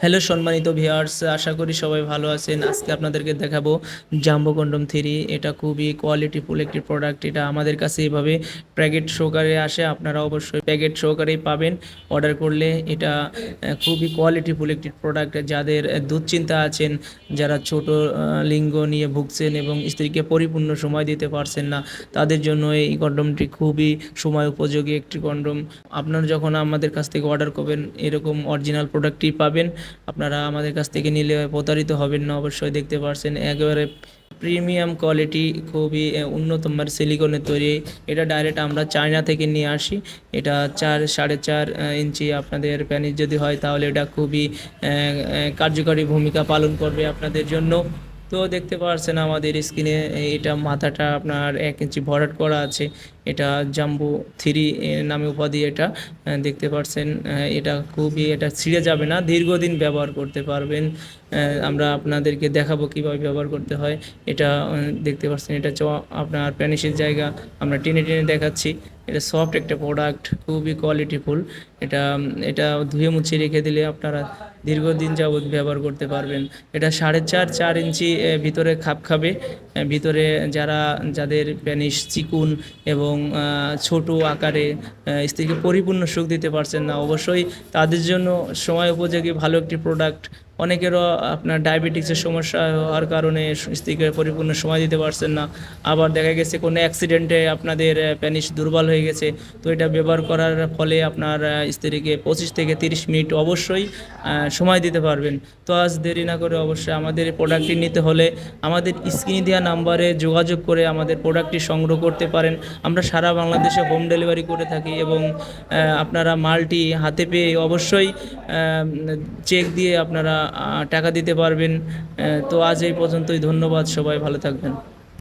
Hello সম্মানিত viewers, আশা করি সবাই ভালো আছেন। আজকে আপনাদেরকে দেখাবো জাম্বো কন্ডম থ্রি। এটা খুবই কোয়ালিটিফুল একটি প্রোডাক্ট এটা আমাদের কাছে এভাবে প্যাকেট সহকারে আসে। আপনারা অবশ্যই প্যাকেট সহকারেই পাবেন। অর্ডার করলে এটা খুবই কোয়ালিটিফুল একটি প্রোডাক্ট যাদের দুশ্চিন্তা আছেন, যারা ছোট লিঙ্গ নিয়ে ভুগছেন এবং স্ত্রীকে পরিপূর্ণ সময় দিতে পারছেন না, তাদের জন্য এই কন্ডমটি খুবই সময় উপযোগী একটি কন্ডম। আপনারা যখন আমাদের কাছ থেকে অর্ডার করবেন, এরকম অরিজিনাল প্রোডাক্টটি পাবেন। আপনারা আমাদের কাছ থেকে নিলে প্রতারিত হবেন না, অবশ্যই দেখতে পারছেন। একেবারে প্রিমিয়াম কোয়ালিটি খুবই উন্নত মানের সিলিকনের তৈরি। এটা ডাইরেক্ট আমরা চায়না থেকে নিয়ে আসি। এটা চার, সাড়ে চার ইঞ্চি আপনাদের প্যানিস যদি হয়, তাহলে এটা খুবই কার্যকরী ভূমিকা পালন করবে আপনাদের জন্য। তো দেখতে পাচ্ছেন আমাদের স্ক্রিনে, এটা মাথাটা আপনার এক ইঞ্চি ভরাট করা আছে। এটা জাম্বু থ্রি নামে উপাধি এটা। দেখতে পাচ্ছেন এটা খুবই, এটা ছিঁড়ে যাবে না, দীর্ঘদিন ব্যবহার করতে পারবেন। আমরা আপনাদেরকে দেখাবো কীভাবে ব্যবহার করতে হয়। এটা দেখতে পাচ্ছেন এটা চ, আপনার প্যানিসের জায়গা। আমরা টেনে টেনে দেখাচ্ছি। এটা সফট একটা প্রোডাক্ট, খুবই কোয়ালিটিফুল। এটা এটা ধুয়ে মুছিয়ে রেখে দিলে আপনারা দীর্ঘদিন যাবৎ ব্যবহার করতে পারবেন। এটা সাড়ে চার চার ইঞ্চি ভিতরে খাপ খাবে। ভিতরে যারা, যাদের প্যানিস চিকুন এবং ছোট আকারে স্ত্রীকে পরিপূর্ণ সুখ দিতে পারছেন না, অবশ্যই তাদের জন্য সময় উপযোগী ভালো একটি প্রোডাক্ট অনেকেরও আপনার ডায়াবেটিক্সের সমস্যা হওয়ার কারণে স্ত্রীকে পরিপূর্ণ সময় দিতে পারছেন না। আবার দেখা গেছে কোনো অ্যাক্সিডেন্টে আপনাদের প্যানিস দুর্বল হয়ে গেছে। তো এটা ব্যবহার করার ফলে আপনার স্ত্রীকে পঁচিশ থেকে তিরিশ মিনিট অবশ্যই সময় দিতে পারবেন। তো আজ দেরি না করে অবশ্যই আমাদের প্রোডাক্টটি নিতে হলে আমাদের স্ক্রিনে দেওয়া নাম্বারে যোগাযোগ করে আমাদের প্রোডাক্টটি সংগ্রহ করতে পারেন। আমরা সারা বাংলাদেশে হোম ডেলিভারি করে থাকি এবং আপনারা মালটি হাতে পেয়ে অবশ্যই চেক দিয়ে আপনারা টাকা দিতে পারবেন। তো আজ এই পর্যন্তই। ধন্যবাদ সবাই। ভালো থাকবেন।